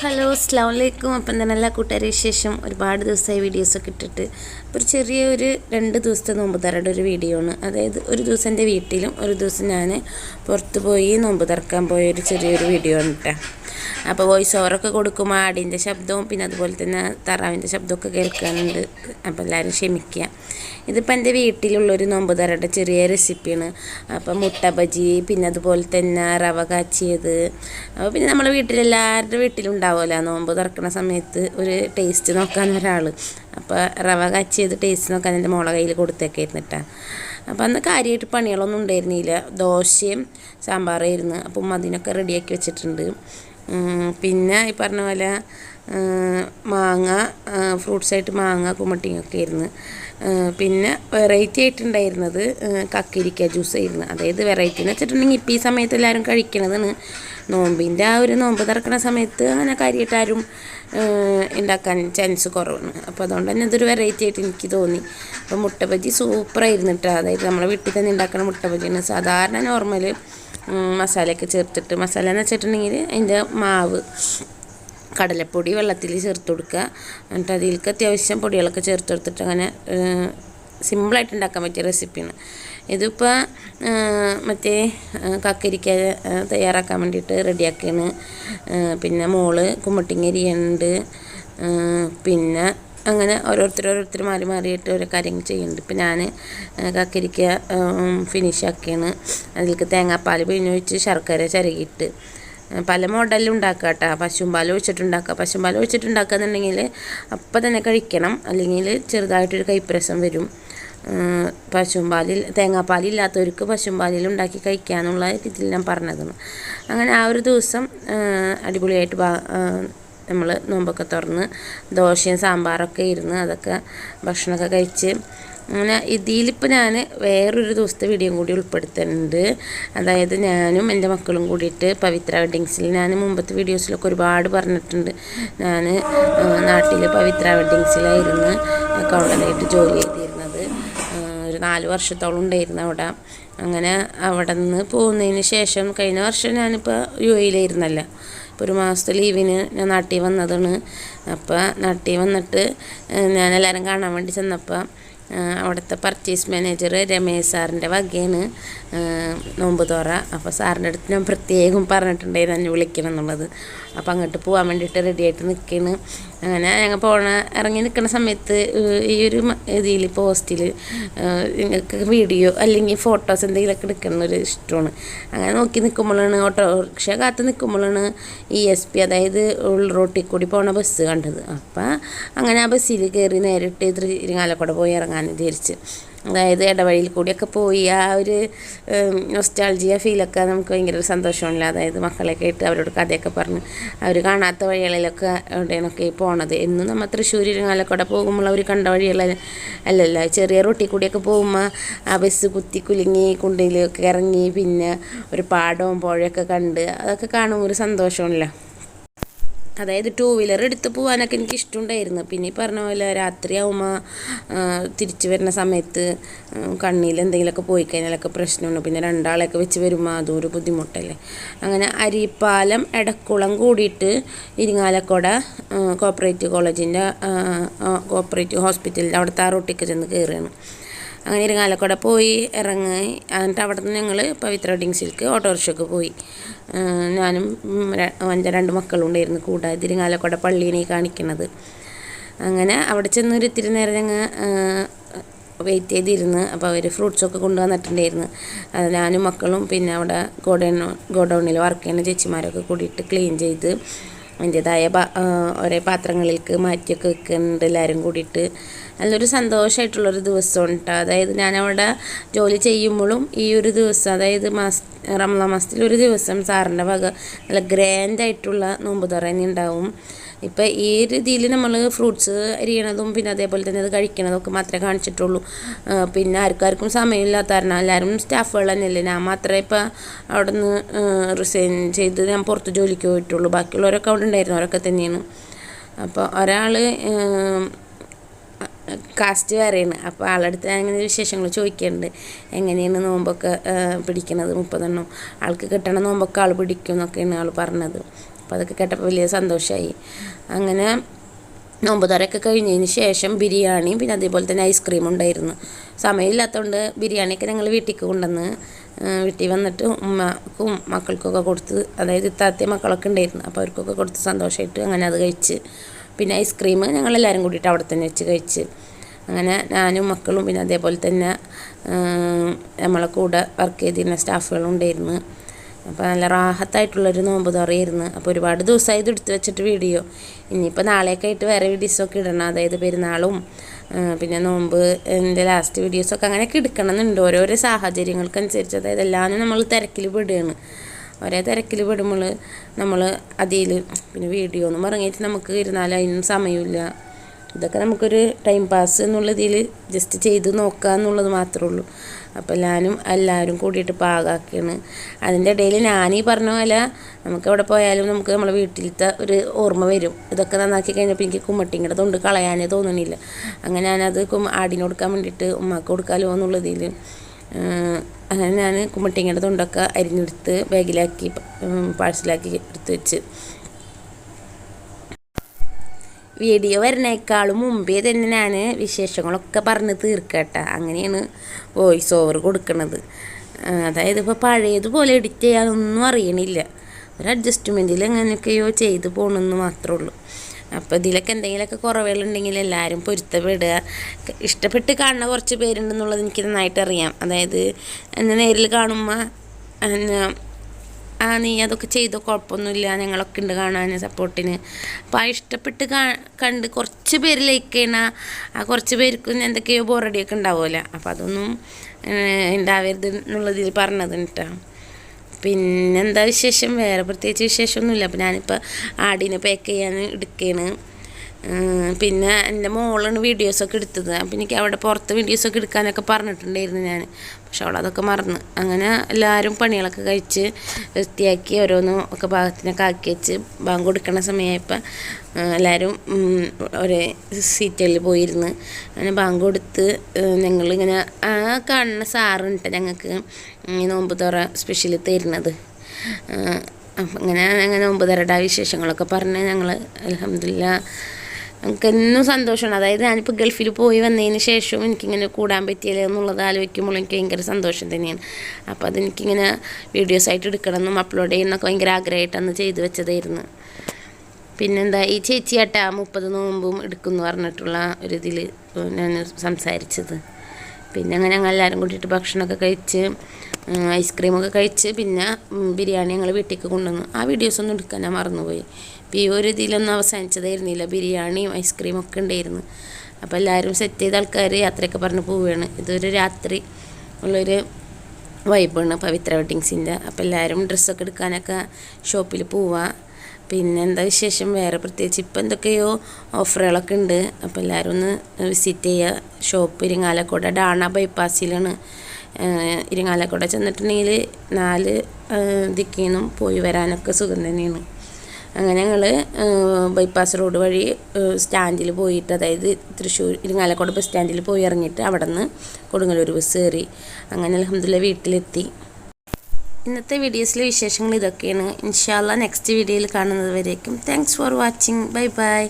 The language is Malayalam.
ഹലോ അസ്ലാം വലൈക്കും അപ്പം തന്നെ എല്ലാ കൂട്ടുകാരെ വിശേഷം ഒരുപാട് ദിവസമായി വീഡിയോസൊക്കെ ഇട്ടിട്ട്. ഒരു ചെറിയ ഒരു രണ്ട് ദിവസത്തെ നോമ്പ് തറയുടെ ഒരു വീഡിയോ ആണ്. അതായത് ഒരു ദിവസം എന്റെ വീട്ടിലും ഒരു ദിവസം ഞാൻ പുറത്ത് പോയി നോമ്പ് തറക്കാൻ പോയ ഒരു ചെറിയൊരു വീഡിയോ ആണ് കേട്ടോ അപ്പോൾ വോയിസ് ഓവറൊക്കെ കൊടുക്കും ആടിന്റെ ശബ്ദവും പിന്നെ അതുപോലെ തന്നെ താറാവിന്റെ ശബ്ദമൊക്കെ കേൾക്കാനുണ്ട്. അപ്പോൾ എല്ലാവരും ക്ഷമിക്കുക. ഇതിപ്പോൾ എന്റെ വീട്ടിലുള്ളൊരു നോമ്പ് തറയുടെ ചെറിയ റെസിപ്പിയാണ് അപ്പം മുട്ട ബജി പിന്നെ അതുപോലെ തന്നെ റവ കാച്ചിയത്. അപ്പോൾ പിന്നെ നമ്മളെ വീട്ടിലെല്ലാവരുടെ വീട്ടിലുണ്ടാവുമല്ലോ നോമ്പ് തുറക്കുന്ന സമയത്ത് ഒരു ടേസ്റ്റ് നോക്കാൻ ഒരാൾ അപ്പോൾ റവ കാച്ചിയത് ടേസ്റ്റ് നോക്കാൻ എന്റെ മോളെ കയ്യിൽ കൊടുത്തേക്കായിരുന്നു കേട്ടോ അപ്പോൾ അന്ന് കാര്യമായിട്ട് പണികളൊന്നും ഉണ്ടായിരുന്നില്ല. ദോശയും സാമ്പാറായിരുന്നു. അപ്പം അതിനൊക്കെ റെഡിയാക്കി വെച്ചിട്ടുണ്ട്. പിന്നെ ഈ പറഞ്ഞ പോലെ മാങ്ങ ഫ്രൂട്ട്സായിട്ട് മാങ്ങ കുമ്മട്ടിങ്ങൊക്കെ ആയിരുന്നു. പിന്നെ വെറൈറ്റി ആയിട്ടുണ്ടായിരുന്നത് കക്കിരിക്ക ജ്യൂസ് ആയിരുന്നു. അതായത് വെറൈറ്റി എന്ന് വെച്ചിട്ടുണ്ടെങ്കിൽ ഇപ്പം ഈ സമയത്ത് എല്ലാവരും കഴിക്കണതാണ് നോമ്പിന്റെ ആ ഒരു നോമ്പ് തുറക്കുന്ന സമയത്ത് അങ്ങനെ കാര്യമായിട്ട് ആരും ഉണ്ടാക്കാൻ ചാൻസ് കുറവാണ്. അപ്പോൾ അതുകൊണ്ട് തന്നെ ഇതൊരു വെറൈറ്റി ആയിട്ട് എനിക്ക് തോന്നി. അപ്പോൾ മുട്ട ബജി സൂപ്പറായിരുന്നു കേട്ടോ അതായത് നമ്മളെ വീട്ടിൽ തന്നെ ഉണ്ടാക്കുന്ന മുട്ട ബജിയാണ് സാധാരണ നോർമൽ മസാലയൊക്കെ ചേർത്തിട്ട് മസാല എന്ന് വെച്ചിട്ടുണ്ടെങ്കിൽ അതിന്റെ മാവ് കടലപ്പൊടി വെള്ളത്തിൽ ചേർത്ത് കൊടുക്കുക. എന്നിട്ട് അതിലേക്ക് അത്യാവശ്യം പൊടികളൊക്കെ ചേർത്ത് കൊടുത്തിട്ട് അങ്ങനെ സിമ്പിളായിട്ട് ഉണ്ടാക്കാൻ പറ്റിയ റെസിപ്പിയാണ്. ഇതിപ്പോൾ മറ്റേ കക്കരിക്ക തയ്യാറാക്കാൻ വേണ്ടിയിട്ട് റെഡിയാക്കുകയാണ് പിന്നെ മോൾ കുമ്മട്ടിങ്ങരിയുണ്ട് പിന്നെ അങ്ങനെ ഓരോരുത്തർ ഓരോരുത്തർ മാറി മാറിയിട്ട് ഓരോ കാര്യങ്ങൾ ചെയ്യുന്നുണ്ട്. ഇപ്പം ഞാൻ കക്കരിക്ക ഫിനിഷ് ആക്കിയാണ്. അതിലേക്ക് തേങ്ങാപ്പാൽ പിഴിഞ്ഞ് ഒഴിച്ച് ശർക്കര ചിരകിയിട്ട്. പല മോഡലിലും ഉണ്ടാക്കുക കേട്ടോ പശുമ്പാൽ ഒഴിച്ചിട്ടുണ്ടാക്കുക പശുമ്പാൽ ഒഴിച്ചിട്ടുണ്ടാക്കുക എന്നുണ്ടെങ്കിൽ അപ്പം തന്നെ കഴിക്കണം. അല്ലെങ്കിൽ ചെറുതായിട്ടൊരു കൈപ്രസം വരും. പശുമ്പാലിൽ തേങ്ങാപ്പാലില്ലാത്തവർക്ക് പശുമ്പാലിൽ ഉണ്ടാക്കി കഴിക്കാമെന്നുള്ള രീതിയിൽ ഞാൻ പറഞ്ഞതാണ്. അങ്ങനെ ആ ഒരു ദിവസം അടിപൊളിയായിട്ട് നമ്മൾ നോമ്പൊക്കെ തുറന്ന് ദോശയും സാമ്പാറൊക്കെ ഇരുന്ന് അതൊക്കെ ഭക്ഷണമൊക്കെ കഴിച്ച് അങ്ങനെ ഇതിലിപ്പോൾ ഞാൻ വേറൊരു ദിവസത്തെ വീഡിയോ കൂടി ഉൾപ്പെടുത്തുന്നുണ്ട്. അതായത് ഞാനും എന്റെ മക്കളും കൂടിയിട്ട് പവിത്ര വെഡ്ഡിങ്സിൽ ഞാൻ മുമ്പത്തെ വീഡിയോസിലൊക്കെ ഒരുപാട് പറഞ്ഞിട്ടുണ്ട്. ഞാൻ നാട്ടിൽ പവിത്ര വെഡ്ഡിങ്സിലായിരുന്നു അക്കൗണ്ടന്റായിട്ട് ജോലി ചെയ്തിരുന്നു നാല് വർഷത്തോളം ഉണ്ടായിരുന്നു അവിടെ. അങ്ങനെ അവിടെ നിന്ന് പോകുന്നതിന് ശേഷം കഴിഞ്ഞ വർഷം ഞാനിപ്പോൾ യു എയിലായിരുന്നല്ലോ ഇപ്പോൾ ഒരു മാസത്തെ ലീവിന് ഞാൻ നാട്ടിൽ വന്നതാണ്. അപ്പോൾ നാട്ടിൽ വന്നിട്ട് ഞാൻ എല്ലാവരും കാണാൻ വേണ്ടി ചെന്നപ്പോൾ അവിടുത്തെ പർച്ചേസ് മാനേജർ രമേശ് സാറിന്റെ വകയാണ്. നോമ്പ് തോറ. അപ്പോൾ സാറിന്റെ അടുത്ത് ഞാൻ പ്രത്യേകം പറഞ്ഞിട്ടുണ്ടായിരുന്നു എന്നെ വിളിക്കണം എന്നുള്ളത്. അപ്പോൾ അങ്ങോട്ട് പോകാൻ വേണ്ടിയിട്ട് റെഡി ആയിട്ട് നിൽക്കുകയാണ് അങ്ങനെ ഞങ്ങൾ പോണ ഇറങ്ങി നിൽക്കുന്ന സമയത്ത് ഈ ഒരു ഇതിൽ പോസ്റ്റിൽ നിങ്ങൾക്ക് വീഡിയോ അല്ലെങ്കിൽ ഫോട്ടോസ് എന്തെങ്കിലുമൊക്കെ എടുക്കുന്ന ഒരു ഇഷ്ടമാണ്. അങ്ങനെ നോക്കി നിൽക്കുമ്പോഴാണ് ഓട്ടോറിക്ഷ കാത്ത് നിൽക്കുമ്പോഴാണ് ഇ എസ് പി അതായത് ഉൾ റോട്ടിൽ കൂടി പോണ ബസ് കണ്ടത്. അപ്പം അങ്ങനെ ആ ബസ്സിൽ കയറി നേരിട്ട് ഇരിങ്ങാലക്കുട പോയി ഇറങ്ങാൻ വിചാരിച്ച്. അതായത് ഇടവഴിയിൽ കൂടിയൊക്കെ പോയി ആ ഒരു നൊസ്റ്റാൾജിയ ഫീലൊക്കെ നമുക്ക് ഭയങ്കര ഒരു സന്തോഷമാണല്ലോ. അതായത് മക്കളെയൊക്കെ ആയിട്ട് അവരോട് കഥയൊക്കെ പറഞ്ഞ് അവർ കാണാത്ത വഴികളിലൊക്കെ എവിടെയാണൊക്കെ പോണത്. എന്നും നമ്മൾ തൃശ്ശൂർ ഇരുങ്ങാലക്കൂടെ പോകുമ്പോൾ അവർ കണ്ട വഴികൾ അല്ലല്ല ചെറിയ റൊട്ടി കൂടിയൊക്കെ പോകുമ്പോൾ ആ ബസ് കുത്തി കുലുങ്ങി കുണ്ടിലൊക്കെ ഇറങ്ങി പിന്നെ ഒരു പാടവും പുഴയൊക്കെ കണ്ട് അതൊക്കെ കാണുമ്പോൾ ഒരു സന്തോഷമാണല്ലോ. അതായത് ടൂ വീലർ എടുത്ത് പോകാനൊക്കെ എനിക്ക് ഇഷ്ടമുണ്ടായിരുന്നു പിന്നെ ഈ പറഞ്ഞ പോലെ രാത്രിയാവുമ്പോൾ തിരിച്ചു വരുന്ന സമയത്ത് കണ്ണിൽ എന്തെങ്കിലുമൊക്കെ പോയി കഴിഞ്ഞാലൊക്കെ പ്രശ്നമുണ്ട്. പിന്നെ രണ്ടാളെയൊക്കെ വെച്ച് വരുമ്പോൾ അതും ഒരു ബുദ്ധിമുട്ടല്ലേ. അങ്ങനെ അരിപ്പാലം എടക്കുളം കൂടിയിട്ട് ഇരിങ്ങാലക്കുട കോപ്പറേറ്റീവ് കോളേജിന്റെ കോപ്പറേറ്റീവ് ഹോസ്പിറ്റലിന്റെ അവിടുത്തെ ആ റോട്ടിക്ക് ചെന്ന് കയറുകയാണ് അങ്ങനെ ഇരിങ്ങാലക്കുട പോയി ഇറങ്ങി. എന്നിട്ട് അവിടെ നിന്ന് ഞങ്ങൾ പവിത്ര വെഡിങ്സിലേക്ക് ഓട്ടോറിക്ഷയ്ക്ക് പോയി. ഞാനും എന്റെ രണ്ട് മക്കളും ഉണ്ടായിരുന്നു കൂടെ. ഇരിങ്ങാലക്കുട പള്ളീനെ കാണിക്കുന്നത് അങ്ങനെ അവിടെ ചെന്നൊരു ഇത്തിരി നേരം ഞങ്ങൾ വെയിറ്റ് ചെയ്തിരുന്നു. അപ്പോൾ അവർ ഫ്രൂട്ട്സൊക്കെ കൊണ്ടുവന്നിട്ടുണ്ടായിരുന്നു. അത് ഞാനും മക്കളും പിന്നെ അവിടെ ഗോഡൗൺ ഗോഡൗണിൽ വർക്ക് ചെയ്യുന്ന ചേച്ചിമാരൊക്കെ കൂടിയിട്ട് ക്ലീൻ ചെയ്ത് അതിന്റേതായ ഒരേ പാത്രങ്ങളിലേക്ക് മാറ്റിയൊക്കെ വെക്കുന്നുണ്ട് എല്ലാവരും കൂടിയിട്ട്. നല്ലൊരു സന്തോഷമായിട്ടുള്ളൊരു ദിവസമാണ് കേട്ടോ അതായത് ഞാനവിടെ ജോലി ചെയ്യുമ്പോഴും ഈ ഒരു ദിവസം അതായത് മാസ റംല മാസത്തിൽ ഒരു ദിവസം സാറിന്റെ വക നല്ല ഗ്രാൻഡായിട്ടുള്ള നോമ്പ് തുറ ഉണ്ടാവും ഇപ്പം ഈ രീതിയിൽ നമ്മൾ ഫ്രൂട്ട്സ് അരിയണതും പിന്നെ അതേപോലെ തന്നെ അത് കഴിക്കണതും ഒക്കെ മാത്രമേ കാണിച്ചിട്ടുള്ളൂ. പിന്നെ ആർക്കാർക്കും സമയമില്ലാത്ത കാരണം എല്ലാവരും സ്റ്റാഫുകൾ തന്നെയല്ലേ. ഞാൻ മാത്രമേ ഇപ്പം അവിടെ നിന്ന് റിസൈൻ ചെയ്ത് ഞാൻ പുറത്ത് ജോലിക്ക് പോയിട്ടുള്ളൂ. ബാക്കിയുള്ളവരൊക്കെ അവിടെ ഉണ്ടായിരുന്നു അവരൊക്കെ തന്നെയാണ്. അപ്പോൾ ഒരാൾ കാസ്റ്റ് വേറെയാണ് അപ്പോൾ ആളടുത്ത് അങ്ങനെ വിശേഷങ്ങൾ ചോദിക്കുന്നുണ്ട് എങ്ങനെയാണ് നോമ്പൊക്കെ പിടിക്കണത്? മുപ്പതെണ്ണം. ആൾക്ക് കിട്ടണ നോമ്പൊക്കെ ആൾ പിടിക്കും എന്നൊക്കെയാണ് ആൾ പറഞ്ഞത്. അപ്പോൾ അതൊക്കെ കേട്ടപ്പോൾ വലിയ സന്തോഷമായി അങ്ങനെ നോമ്പുതറയൊക്കെ കഴിഞ്ഞതിന് ശേഷം ബിരിയാണി പിന്നെ അതേപോലെ തന്നെ ഐസ്ക്രീം ഉണ്ടായിരുന്നു. സമയമില്ലാത്തതുകൊണ്ട് ബിരിയാണിയൊക്കെ ഞങ്ങൾ വീട്ടിലേക്ക് കൊണ്ടുവന്ന് വീട്ടിൽ വന്നിട്ട് ഉമ്മക്കും മക്കൾക്കൊക്കെ കൊടുത്ത് അതായത് ഇത്താത്ത മക്കളൊക്കെ ഉണ്ടായിരുന്നു. അപ്പോൾ അവർക്കൊക്കെ കൊടുത്ത് സന്തോഷമായിട്ട് അങ്ങനെ അത് കഴിച്ച് പിന്നെ ഐസ്ക്രീം ഞങ്ങളെല്ലാവരും കൂടിയിട്ട് അവിടെ തന്നെ വെച്ച് കഴിച്ച്. അങ്ങനെ ഞാനും മക്കളും പിന്നെ അതേപോലെ തന്നെ നമ്മളെ കൂടെ വർക്ക് ചെയ്തിരുന്ന സ്റ്റാഫുകളും ഉണ്ടായിരുന്നു. അപ്പോൾ നല്ല റാഹത്തായിട്ടുള്ളൊരു നോമ്പ് തുറയായിരുന്നു. അപ്പോൾ ഒരുപാട് ദിവസമായി ഇത് എടുത്ത് വെച്ചിട്ട് വീഡിയോ. ഇനിയിപ്പോൾ നാളെയൊക്കെ ആയിട്ട് വേറെ വീഡിയോസൊക്കെ ഇടണം. അതായത് പെരുന്നാളും പിന്നെ നോമ്പ് എന്റെ ലാസ്റ്റ് വീഡിയോസൊക്കെ അങ്ങനെയൊക്കെ എടുക്കണം എന്നുണ്ട് ഓരോരോ സാഹചര്യങ്ങൾക്കനുസരിച്ച്. അതായത് എല്ലാവരും നമ്മൾ തിരക്കിൽ പെടുകയാണ്. ഒരേ തിരക്കിൽ പെടുമ്പോൾ നമ്മൾ അതിൽ പിന്നെ വീഡിയോ ഒന്നും ഇറങ്ങിയിട്ട് നമുക്ക് ഇരുന്നാൽ അതിനും സമയമില്ല. ഇതൊക്കെ നമുക്കൊരു ടൈം പാസ് എന്നുള്ളതിൽ ജസ്റ്റ് ചെയ്ത് നോക്കുക എന്നുള്ളത് മാത്രമേ ഉള്ളൂ. അപ്പോൾ എല്ലാവരും എല്ലാവരും കൂടിയിട്ട് പാകാക്കിയാണ് അതിന്റെ ഇടയിൽ ഈ പറഞ്ഞ പോലെ നമുക്ക് എവിടെ പോയാലും നമുക്ക് നമ്മളെ വീട്ടിലത്തെ ഒരു ഓർമ്മ വരും. ഇതൊക്കെ നന്നാക്കി കഴിഞ്ഞപ്പോൾ എനിക്ക് കുമ്മട്ടിങ്ങടെ തൊണ്ട് കളയാനേ തോന്നണില്ല. അങ്ങനെ ഞാനത് ആടിന് കൊടുക്കാൻ വേണ്ടിയിട്ട് ഉമ്മാക്ക് കൊടുക്കാമല്ലോ എന്നുള്ളതിൽ അങ്ങനെ ഞാൻ കുമ്മട്ടിങ്ങയുടെ തൊണ്ടൊക്കെ അരിഞ്ഞെടുത്ത് ബാഗിലാക്കി പാഴ്സലാക്കി എടുത്ത് വെച്ച്. വീഡിയോ വരുന്നേക്കാളും മുമ്പേ തന്നെ ഞാൻ വിശേഷങ്ങളൊക്കെ പറഞ്ഞ് തീർക്കട്ടെ അങ്ങനെയാണ് വോയിസ് ഓവർ കൊടുക്കുന്നത് അതായത് ഇപ്പോൾ പഴയതുപോലെ എഡിറ്റ് ചെയ്യാനൊന്നും അറിയണില്ല. ഒരു അഡ്ജസ്റ്റ്മെന്റിൽ എങ്ങനെയൊക്കെയോ ചെയ്ത് പോകണമെന്ന് മാത്രമേ ഉള്ളൂ. അപ്പോൾ ഇതിലൊക്കെ എന്തെങ്കിലുമൊക്കെ കുറവുകളുണ്ടെങ്കിൽ എല്ലാവരും പൊരുത്തപ്പെടുക. ഇഷ്ടപ്പെട്ട് കാണുന്ന കുറച്ച് പേരുണ്ടെന്നുള്ളത് എനിക്ക് നന്നായിട്ട് അറിയാം. അതായത് എന്നെ നേരിൽ കാണുമ്പോൾ എന്നെ ആ നീ അതൊക്കെ ചെയ്തോ കുഴപ്പമൊന്നുമില്ല ഞങ്ങളൊക്കെ ഉണ്ട് കാണാൻ സപ്പോർട്ടിന്. അപ്പോൾ ആ ഇഷ്ടപ്പെട്ട് കണ്ട് കുറച്ച് പേര് ലൈക്ക് ചെയ്യണ ആ കുറച്ച് പേർക്ക് എന്തൊക്കെയോ ബോറടിയൊക്കെ ഉണ്ടാവുമല്ലോ. അപ്പോൾ അതൊന്നും ഉണ്ടാവരുത് എന്നുള്ളതിൽ പറഞ്ഞത് കേട്ടോ പിന്നെന്താ വിശേഷം? വേറെ പ്രത്യേകിച്ച് വിശേഷമൊന്നുമില്ല. അപ്പോൾ ഞാനിപ്പോൾ ആടിനെ പാക്ക് ചെയ്യാൻ എടുക്കുകയാണ് പിന്നെ എന്റെ മോളാണ് വീഡിയോസൊക്കെ എടുത്തത്. അപ്പം എനിക്ക് അവിടെ പുറത്ത് വീഡിയോസൊക്കെ എടുക്കാനൊക്കെ പറഞ്ഞിട്ടുണ്ടായിരുന്നു ഞാൻ. പക്ഷെ അവൾ അതൊക്കെ മറന്ന്. അങ്ങനെ എല്ലാവരും പണികളൊക്കെ കഴിച്ച് വൃത്തിയാക്കി ഓരോന്നും ഒക്കെ ഭാഗത്തിനൊക്കെ ആക്കി വെച്ച് ബാങ്ക് കൊടുക്കണ സമയമായപ്പോൾ എല്ലാവരും ഒരേ സീറ്റിൽ പോയിരുന്ന് അങ്ങനെ ബാങ്ക് കൊടുത്ത് ഞങ്ങളിങ്ങനെ ആ കാണുന്ന സാറുണ്ട് ഞങ്ങൾക്ക് നോമ്പ് തുറ സ്പെഷ്യൽ തരുന്നത്. അപ്പം അങ്ങനെ അങ്ങനെ നോമ്പ് തരട വിശേഷങ്ങളൊക്കെ പറഞ്ഞ് ഞങ്ങൾ അലഹമില്ല നമുക്ക് എന്നും സന്തോഷമാണ്. അതായത് ഞാനിപ്പോൾ ഗൾഫിൽ പോയി വന്നതിന് ശേഷവും എനിക്കിങ്ങനെ കൂടാൻ പറ്റിയില്ല എന്നുള്ളത് ആലോചിക്കുമ്പോൾ എനിക്ക് ഭയങ്കര സന്തോഷം തന്നെയാണ്. അപ്പോൾ അതെനിക്കിങ്ങനെ വീഡിയോസായിട്ട് എടുക്കണമെന്നും അപ്ലോഡ് ചെയ്യണമെന്നൊക്കെ ഭയങ്കര ആഗ്രഹമായിട്ടാണ് ചെയ്തു വെച്ചതായിരുന്നു. പിന്നെന്താ ഈ ചേച്ചിയാട്ടാ മുപ്പത് നോമ്പും എടുക്കുമെന്ന് പറഞ്ഞിട്ടുള്ള ഒരു ഇതിൽ ഞാൻ സംസാരിച്ചത്. പിന്നെ അങ്ങനെ ഞങ്ങൾ എല്ലാവരും കൂട്ടിയിട്ട് ഭക്ഷണമൊക്കെ കഴിച്ച് ഐസ്ക്രീമൊക്കെ കഴിച്ച് പിന്നെ ബിരിയാണി ഞങ്ങൾ വീട്ടിലേക്ക് കൊണ്ടുവന്നു. ആ വീഡിയോസ് ഒന്നും എടുക്കാൻ ഞാൻ മറന്നുപോയി. അപ്പോൾ ഈ ഒരു ഇതിലൊന്നും അവസാനിച്ചതായിരുന്നില്ല. ബിരിയാണിയും ഐസ്ക്രീമും ഒക്കെ ഉണ്ടായിരുന്നു. അപ്പോൾ എല്ലാവരും സെറ്റ് ചെയ്ത ആൾക്കാർ യാത്രയൊക്കെ പറഞ്ഞ് പോവുകയാണ്. ഇതൊരു രാത്രി ഉള്ളൊരു വൈബാണ് പവിത്ര വെഡിങ്സിന്റെ അപ്പോൾ എല്ലാവരും ഡ്രസ്സൊക്കെ എടുക്കാനൊക്കെ ഷോപ്പിൽ പോവാം. പിന്നെ എന്താ വിശേഷം? വേറെ പ്രത്യേകിച്ച് ഇപ്പം എന്തൊക്കെയോ ഓഫറുകളൊക്കെ ഉണ്ട്. അപ്പോൾ എല്ലാവരും ഒന്ന് വിസിറ്റ് ചെയ്യുക ഷോപ്പ് ഇരിങ്ങാലക്കുട ഡാണ ബൈപ്പാസിലാണ് ഇരിങ്ങാലക്കുട ചെന്നിട്ടുണ്ടെങ്കിൽ നാല് ദിക്കിന്നും പോയി വരാനൊക്കെ സുഖം തന്നെയാണ്. അങ്ങനെ ഞങ്ങൾ ബൈപ്പാസ് റോഡ് വഴി സ്റ്റാൻഡിൽ പോയിട്ട് അതായത് തൃശ്ശൂർ ഇരിങ്ങാലക്കോട് ബസ് സ്റ്റാൻഡിൽ പോയി ഇറങ്ങിയിട്ട് അവിടെ നിന്ന് കൊടുങ്ങല്ലൂർ ബസ് കയറി. അങ്ങനെ അലഹമ്മദില്ല വീട്ടിലെത്തി. ഇന്നത്തെ വീഡിയോസിലെ വിശേഷങ്ങൾ ഇതൊക്കെയാണ്. ഇൻഷാല്ല നെക്സ്റ്റ് വീഡിയോയിൽ കാണുന്നത് വരേക്കും. Thanks for watching bye bye